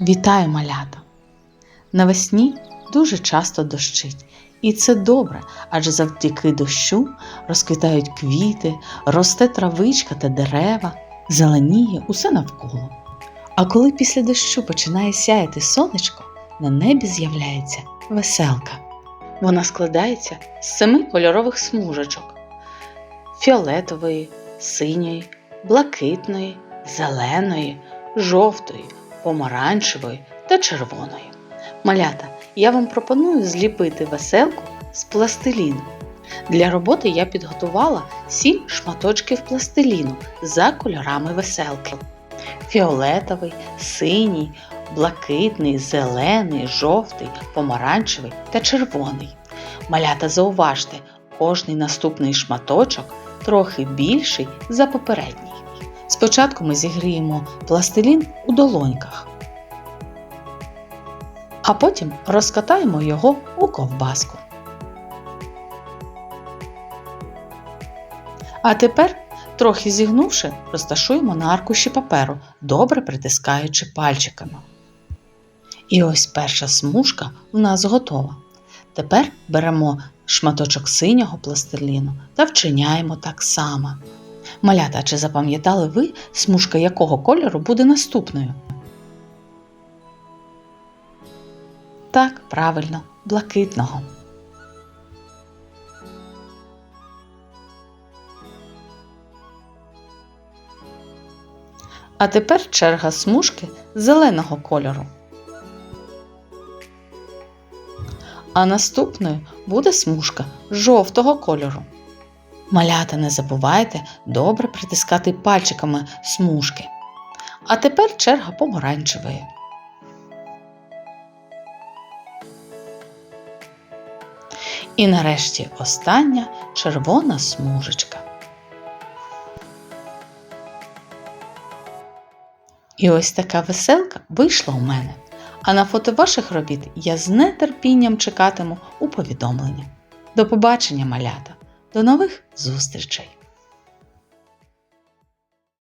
Вітаю малята! Навесні дуже часто дощить, і це добре, адже завдяки дощу розквітають квіти, росте травичка та дерева, зеленіє усе навколо. А коли після дощу починає сяяти сонечко, на небі з'являється веселка. Вона складається з семи кольорових смужечок: фіолетової, синьої, блакитної, зеленої, жовтої, помаранчевої та червоної. Малята, я вам пропоную зліпити веселку з пластиліну. Для роботи я підготувала 7 шматочків пластиліну за кольорами веселки: фіолетовий, синій, блакитний, зелений, жовтий, помаранчевий та червоний. Малята, зауважте, кожний наступний шматочок трохи більший за попередній. Спочатку ми зігріємо пластилін долоньках, а потім розкатаємо його у ковбаску. А тепер, трохи зігнувши, розташуємо на аркуші паперу, добре притискаючи пальчиками. І ось перша смужка у нас готова. Тепер беремо шматочок синього пластиліну та вчиняємо так само. Малята, чи запам'ятали ви, смужка якого кольору буде наступною? Так, правильно, блакитного. А тепер черга смужки зеленого кольору. А наступною буде смужка жовтого кольору. Малята, не забувайте добре притискати пальчиками смужки. А тепер черга помаранчевої. І нарешті остання червона смужечка. І ось така веселка вийшла у мене. А на фото ваших робіт я з нетерпінням чекатиму у повідомлення. До побачення, малята! До нових зустрічей!